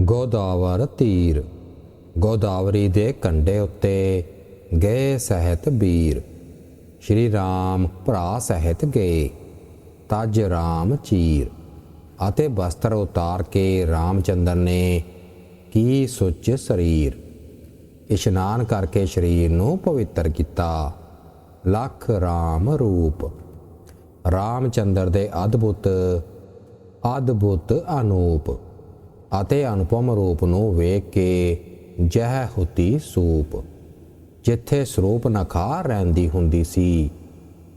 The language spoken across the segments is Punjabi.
ਗੋਦਾਵਰ ਤੀਰ। ਗੋਦਾਵਰੀ ਦੇ ਕੰਢੇ ਉੱਤੇ ਗਏ ਸਹਿਤ ਵੀਰ ਸ਼੍ਰੀ ਰਾਮ ਭਰਾ ਸਹਿਤ ਗਏ, ਤਜ ਰਾਮ ਚੀਰ। ਅਤੇ ਬਸਤਰ ਉਤਾਰ ਕੇ ਰਾਮਚੰਦਰ ਨੇ ਕੀ ਸੁੱਚ ਸਰੀਰ। ਇਸ਼ਨਾਨ ਕਰਕੇ ਸਰੀਰ ਨੂੰ ਪਵਿੱਤਰ ਕੀਤਾ। ਲੱਖ ਰਾਮ ਰੂਪ। ਰਾਮਚੰਦਰ ਦੇ ਅਦਭੁਤ ਅਦਭੁਤ ਅਨੂਪ। ਅਤੇ ਅਨੁਪਮ ਰੂਪ ਨੂੰ ਵੇਖ ਕੇ ਜਹ ਹੁਤੀ ਸੂਪ। ਜਿੱਥੇ ਸਰੂਪ ਨਖਾ ਰਹਿੰਦੀ ਹੁੰਦੀ ਸੀ,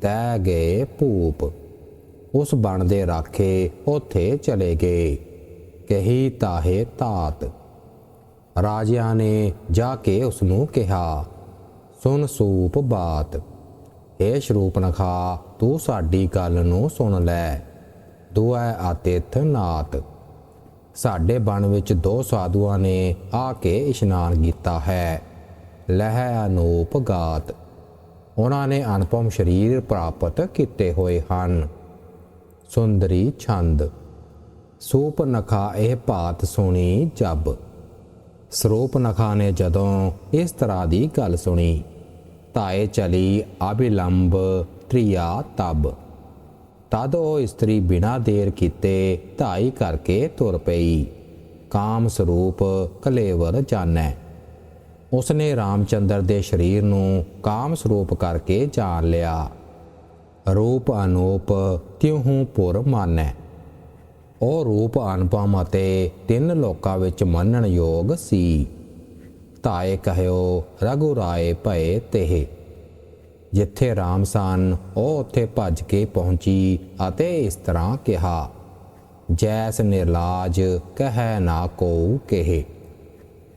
ਤੈ ਗਏ ਭੂਪ। ਉਸ ਬਣ ਦੇ ਰਾਖੇ ਉਥੇ ਚਲੇ ਗਏ, ਕਹੀ ਤਾਹੇ ਤਾਤ ਰਾਜਿਆਂ ਨੇ ਜਾ ਕੇ ਉਸ ਨੂੰ ਕਿਹਾ ਸੁਨ ਸੂਪ ਬਾਤ। ਏ ਸ਼ਰੂਪਨਖਾ ਤੂੰ ਸਾਡੀ ਗੱਲ ਨੂੰ ਸੁਣ ਲੈ। ਦੁਆ ਆਤਿਥ ਨਾਤ। ਸਾਡੇ ਬਣ ਵਿੱਚ ਦੋ ਸਾਧੂਆਂ ਨੇ ਆ ਕੇ ਇਸ਼ਨਾਨ ਕੀਤਾ ਹੈ। ਲਹਿ ਅਨੂਪ ਗਾਤ। ਉਹਨਾਂ ਨੇ ਅਨੁਪਮ ਸਰੀਰ ਪ੍ਰਾਪਤ ਕੀਤੇ ਹੋਏ ਹਨ। ਸੁੰਦਰੀ ਛੰਦ। ਸੂਪ ਨਖਾ ਇਹ ਭਾਤ ਸੁਣੀ ਜਬ। ਸਰੂਪ ਨਖਾ ਨੇ ਜਦੋਂ ਇਸ ਤਰ੍ਹਾਂ ਦੀ ਗੱਲ ਸੁਣੀ ਤਾਏ ਚਲੀ ਅਬਿਲੰਬ ਤ੍ਰਿਆ ਤਬ। ਤਦ ਉਹ ਇਸਤਰੀ ਬਿਨਾਂ ਦੇਰ ਕੀਤੇ ਧਾਈ ਕਰਕੇ ਤੁਰ ਪਈ। ਕਾਮ ਸਰੂਪ ਕਲੇਵਰ ਜਾਣੈ। ਉਸਨੇ ਰਾਮਚੰਦਰ ਦੇ ਸਰੀਰ ਨੂੰ ਕਾਮ ਸਰੂਪ ਕਰਕੇ ਜਾਣ ਲਿਆ। ਰੂਪ ਅਨੂਪ ਤਿਉਹੂ ਪੁਰ ਮਾਨੈ। ਉਹ ਰੂਪ ਅਨੁਪਮ ਅਤੇ ਤਿੰਨ ਲੋਕਾਂ ਵਿੱਚ ਮੰਨਣ ਯੋਗ ਸੀ। ਤਾਏ ਕਹਿਓ ਰਘੂ ਰਾਏ ਭਏ ਤੇਹ। ਜਿੱਥੇ ਰਾਮ ਸਨ ਉਹ ਉੱਥੇ ਭੱਜ ਕੇ ਪਹੁੰਚੀ ਅਤੇ ਇਸ ਤਰ੍ਹਾਂ ਕਿਹਾ, ਜੈਸ ਨਿਰਲਾਜ, ਕਹੈ ਨਾ ਕੋ ਕਹੇ।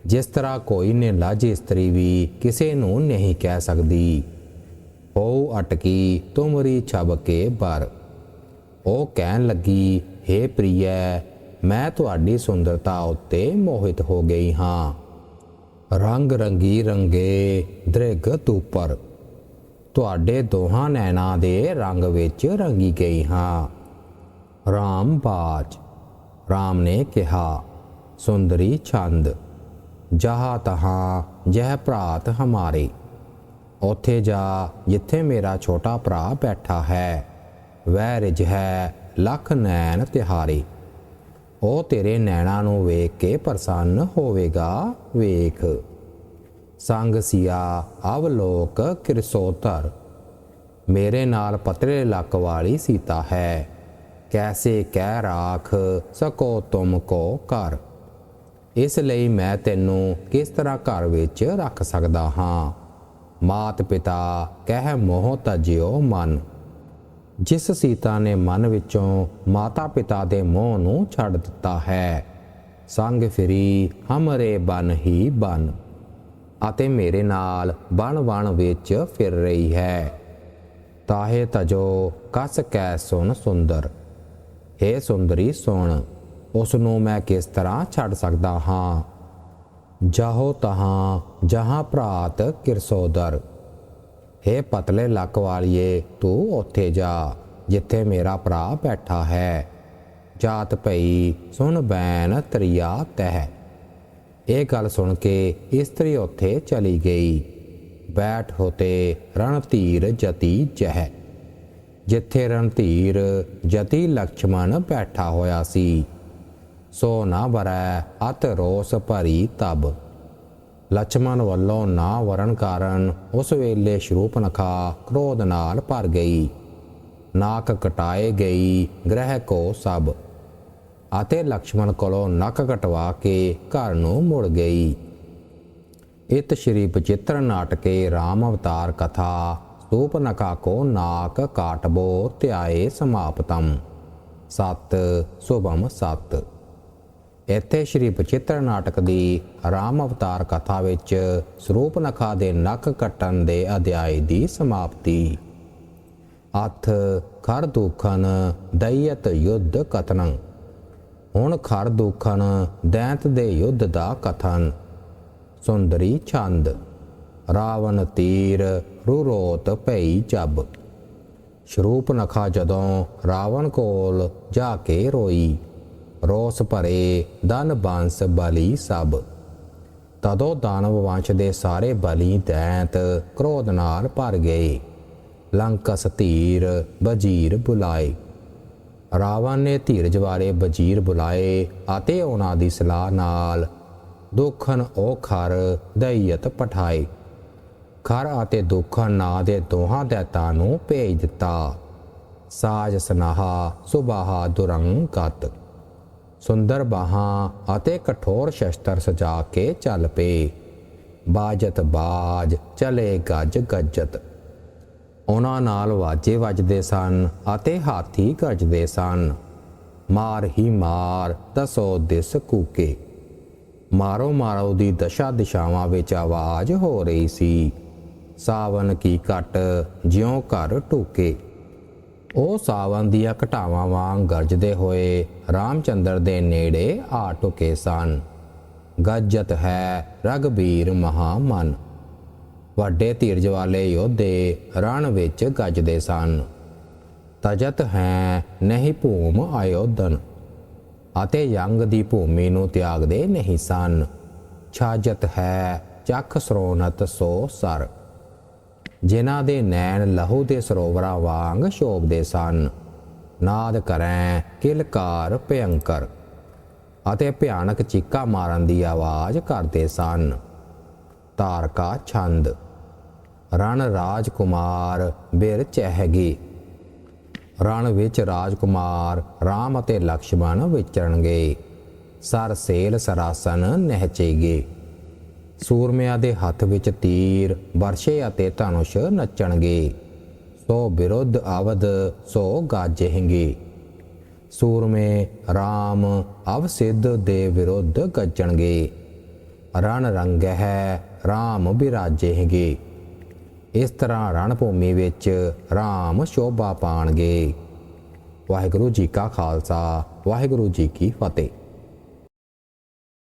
ਜਿਸ ਤਰ੍ਹਾਂ ਕੋਈ ਨਿਰਲਾਜ ਇਸਤਰੀ ਵੀ ਕਿਸੇ ਨੂੰ ਨਹੀਂ ਕਹਿ ਸਕਦੀ ਉਹ ਅਟਕੀ ਤੁਮਰੀ ਛਬ ਕੇ ਬਰ। ਉਹ ਕਹਿਣ ਲੱਗੀ हे ਪ੍ਰਿਯੈ, ਮੈਂ ਤੁਹਾਡੀ ਸੁੰਦਰਤਾ ਉੱਤੇ ਮੋਹਿਤ ਹੋ ਗਈ ਹਾਂ। ਰੰਗ ਰੰਗੀ ਰੰਗੇ ਦ੍ਰਿਗ ਤੂਪਰ। ਤੁਹਾਡੇ ਦੋਹਾਂ ਨੈਣਾਂ ਦੇ ਰੰਗ ਵਿੱਚ ਰੰਗੀ ਗਈ ਹਾਂ। ਰਾਮ ਬਾਜ। ਰਾਮ ਨੇ ਕਿਹਾ, ਸੁੰਦਰੀ ਛੰਦ, ਜਹਾ ਤਹਾਂ ਜਹ ਭਰਾਤ ਹਮਾਰੇ। ਉਥੇ ਜਾ, ਜਿੱਥੇ ਮੇਰਾ ਛੋਟਾ ਭਰਾ ਬੈਠਾ ਹੈ, ਵਹਿ ਰਿਜ ਹੈ ਲੱਖ ਨੈਣ ਤਿਹਾਰੇ। ਉਹ ਤੇਰੇ ਨੈਣਾਂ ਨੂੰ ਵੇਖ ਕੇ ਪ੍ਰਸੰਨ ਹੋਵੇਗਾ, ਵੇਖ। ਸੰਗ ਸਿਆ ਅਵਲੋਕ ਕਿਰਸੋਤਰ। ਮੇਰੇ ਨਾਲ ਪਤਲੇ ਲੱਕ ਵਾਲੀ ਸੀਤਾ ਹੈ। ਕੈਸੇ ਕਹਿ ਰਾਖ, ਸਕੋ ਤੁਮ ਕੋ ਕਰ। ਇਸ ਲਈ ਮੈਂ ਤੈਨੂੰ ਕਿਸ ਤਰ੍ਹਾਂ ਘਰ ਵਿੱਚ ਰੱਖ ਸਕਦਾ ਹਾਂ? ਮਾਤ ਪਿਤਾ ਕਹਿ ਮੋਹ ਤਜਿਓ ਮਨ। ਜਿਸ ਸੀਤਾ ਨੇ ਮਨ ਵਿੱਚੋਂ ਮਾਤਾ ਪਿਤਾ ਦੇ ਮੋਹ ਨੂੰ ਛੱਡ ਦਿੱਤਾ ਹੈ, ਸੰਗ ਫਿਰੀ ਹਮਰੇ ਬਨ ਹੀ ਬਨ। ਅਤੇ ਮੇਰੇ ਨਾਲ ਬਣ ਬਣ ਵਿੱਚ ਫਿਰ ਰਹੀ ਹੈ। ਤਾਹੇ ਤਜੋ ਕਸ ਕੈ ਸੁਣ ਸੁੰਦਰ। हे ਸੁੰਦਰੀ ਸੁਣ ਉਸ ਨੂੰ ਮੈਂ ਕਿਸ ਤਰ੍ਹਾਂ ਛੱਡ ਸਕਦਾ ਹਾਂ? ਜਾਹੋ ਤਹਾਂ ਜਹਾਂ ਭਰਾਤ ਕਿਰਸੋਦਰ हे ਪਤਲੇ ਲੱਕ ਵਾਲੀਏ, ਤੂੰ ਉੱਥੇ ਜਾ, ਜਿੱਥੇ ਮੇਰਾ ਭਰਾ ਬੈਠਾ ਹੈ। ਜਾਤ ਭਈ ਸੁਣ ਬੈਨ ਤਰੀਆ ਤਹਿ। ਇਹ ਗੱਲ ਸੁਣ ਕੇ ਇਸਤਰੀ ਉੱਥੇ ਚਲੀ ਗਈ। ਬੈਠ ਹੋਤੇ ਰਣਧੀਰ ਜਤੀ ਜਹ, ਜਿੱਥੇ ਰਣਧੀਰ ਜਤੀ ਲక్ష్మణ ਬੈਠਾ ਹੋਇਆ ਸੀ। ਸੋ ਨਾ ਵਰੈ ਅਤ ਰੋਸ ਭਰੀ ਤਬ। ਲక్ష్మణ ਵੱਲੋਂ ਨਾ ਵਰਣ ਕਾਰਨ ਉਸ ਵੇਲੇ ਸ਼ਰੂਪਨਖਾ ਕ੍ਰੋਧ ਨਾਲ ਭਰ ਗਈ। ਨਾਕ ਕਟਾਏ ਗਈ ਗ੍ਰਹਿ ਕੋ ਸਭ। ਅਤੇ ਲਕਸ਼ਮਣ ਕੋਲੋਂ ਨੱਕ ਕਟਵਾ ਕੇ ਘਰ ਨੂੰ ਮੁੜ ਗਈ। ਇਤ ਸ਼੍ਰੀ ਪਚਿੱਤਰ ਨਾਟਕੇ ਰਾਮ ਅਵਤਾਰ ਕਥਾ ਸੂਪਨਕਾ ਕੋ ਨਾਕ ਕਾਟਬੋ ਧਿਆਏ ਸਮਾਪਤਮ 7 ਸੁਭਮ 7 ਇੱਥੇ ਸ਼੍ਰੀ ਪਚਿੱਤਰ ਨਾਟਕ ਦੀ ਰਾਮ ਅਵਤਾਰ ਕਥਾ ਵਿੱਚ ਸਰੂਪਨਖਾ ਦੇ ਨੱਕ ਕੱਟਣ ਦੇ ਅਧਿਆਇ ਦੀ ਸਮਾਪਤੀ। ਅਥ, ਖਰ ਦੁਖਨ ਦਇਤ ਯੁੱਧ ਕਤਨੰ ਹੁਣ ਖਰ ਦੁਖਨ ਦੈਂਤ ਦੇ ਯੁੱਧ ਦਾ ਕਥਨ। ਸੁੰਦਰੀ ਛੰਦ, ਰਾਵਣ ਤੀਰ, ਰੁਰੋਤ ਭਈ ਜਬ ਸ਼ਰੂਪ ਨਖਾ ਜਦੋਂ ਰਾਵਣ ਕੋਲ ਜਾ ਕੇ ਰੋਈ, ਰੋਸ ਭਰੇ ਦਨ ਬੰਸ ਬਲੀ ਸਭ ਤਦੋਂ ਦਾਨਵ ਵੰਸ਼ ਦੇ ਸਾਰੇ ਬਲੀ ਦੈਂਤ ਕ੍ਰੋਧ ਨਾਲ ਭਰ ਗਏ। ਲੰਕਸ ਧੀਰ ਵਜੀਰ ਬੁਲਾਏ। ਰਾਵਣ ਨੇ ਧੀਰਜ ਵਾਲੇ ਵਜ਼ੀਰ ਬੁਲਾਏ ਅਤੇ ਉਹਨਾਂ ਦੀ ਸਲਾਹ ਨਾਲ ਦੁਖਨ ਉਹ ਖਰ ਦਈਅਤ ਪਠਾਏ। ਖਰ ਅਤੇ ਦੁਖਨ ਨਾਂ ਦੇ ਦੋਹਾਂ ਦੈਤਾਂ ਨੂੰ ਭੇਜ ਦਿੱਤਾ। ਸਾਜ ਸਨਾਹਾ ਸੁਬਾਹਾ ਦੁਰੰਗਤ ਸੁੰਦਰ ਬਾਹਾਂ ਅਤੇ ਕਠੋਰ ਸ਼ਸਤਰ ਸਜਾ ਕੇ ਚੱਲ ਪਏ। ਬਾਜਤ ਬਾਜ ਚਲੇ ਗੱਜ ਗੱਜਤ। ਉਹਨਾਂ ਨਾਲ ਵਾਜੇ ਵੱਜਦੇ ਸਨ ਅਤੇ ਹਾਥੀ ਗੱਜਦੇ ਸਨ। ਮਾਰ ਹੀ ਮਾਰ, ਦਸੋ ਦਿਸ ਕੂਕੇ। ਮਾਰੋ ਮਾਰੋ ਦੀ ਦਸ਼ਾ ਦਿਸ਼ਾਵਾਂ ਵਿੱਚ ਆਵਾਜ਼ ਹੋ ਰਹੀ ਸੀ। ਸਾਵਨ ਕੀ ਘਟ, ਜਿਉਂ ਘਰ ਟੂਕੇ। ਉਹ ਸਾਵਨ ਦੀਆਂ ਘਟਾਵਾਂ ਵਾਂਗ ਗਰਜਦੇ ਹੋਏ ਰਾਮਚੰਦਰ ਦੇ ਨੇੜੇ ਆ ਟੁਕੇ ਸਨ। ਗੱਜਤ ਹੈ ਰਗਬੀਰ ਮਹਾਮਨ। ਵੱਡੇ ਧੀਰਜ ਵਾਲੇ ਯੋਧੇ ਰਣ ਵਿੱਚ ਗੱਜਦੇ ਸਨ। ਤਜਤ ਹੈ, ਨਹੀਂ ਭੂਮ ਆਯੋਧਨ। ਅਤੇ ਯੰਗ ਦੀ ਭੂਮੀ ਨੂੰ ਤਿਆਗਦੇ ਨਹੀਂ ਸਨ। ਛਾਜਤ ਹੈ, ਚੱਖ ਸਰੋਨਤ ਸੋ ਸਰ। ਜਿਨ੍ਹਾਂ ਦੇ ਨੈਣ ਲਹੂ ਦੇ ਸਰੋਵਰਾਂ ਵਾਂਗ ਸ਼ੋਭਦੇ ਸਨ। ਨਾਦ ਕਰੈ ਕਿਲਕਾਰ ਭਯੰਕਰ ਅਤੇ ਭਿਆਨਕ ਚੀਕਾ ਮਾਰਨ ਦੀ ਆਵਾਜ਼ ਕਰਦੇ ਸਨ। ਤਾਰਕਾ ਛੰਦ। ਰਣ ਰਾਜ ਕੁਮਾਰ ਬਿਰ ਚਹਿਗੀ। ਰਣ ਵਿੱਚ ਰਾਜਕੁਮਾਰ, ਰਾਮ ਅਤੇ ਲਕਸ਼ਮਣ ਵਿਚਰਨਗੇ। ਸਰ ਸੇਲ ਸਰਾਸਨ ਨਹਿਚੇਗੇ। ਸੂਰਮਿਆਂ ਦੇ ਹੱਥ ਵਿੱਚ ਤੀਰ ਵਰਸ਼ੇ ਅਤੇ ਧਨੁਸ਼ ਨੱਚਣਗੇ। ਸੋ ਵਿਰੁੱਧ ਆਵਦ ਸੋ ਗਾਜੇਂਗੇ ਸੂਰਮੇ, ਰਾਮ ਅਵਸਿੱਧ ਦੇ ਵਿਰੁੱਧ ਗੱਜਣਗੇ। ਰਣ ਰੰਗ ਹੈ, ਰਾਮ ਬਿਰਾਜੇਂਗੇ। ਇਸ ਤਰ੍ਹਾਂ ਰਣ ਭੂਮੀ ਵਿੱਚ ਰਾਮ ਸ਼ੋਭਾ ਪਾਣਗੇ। ਵਾਹਿਗੁਰੂ ਜੀ ਕਾ ਖਾਲਸਾ, ਵਾਹਿਗੁਰੂ ਜੀ ਕੀ ਫਤਿਹ।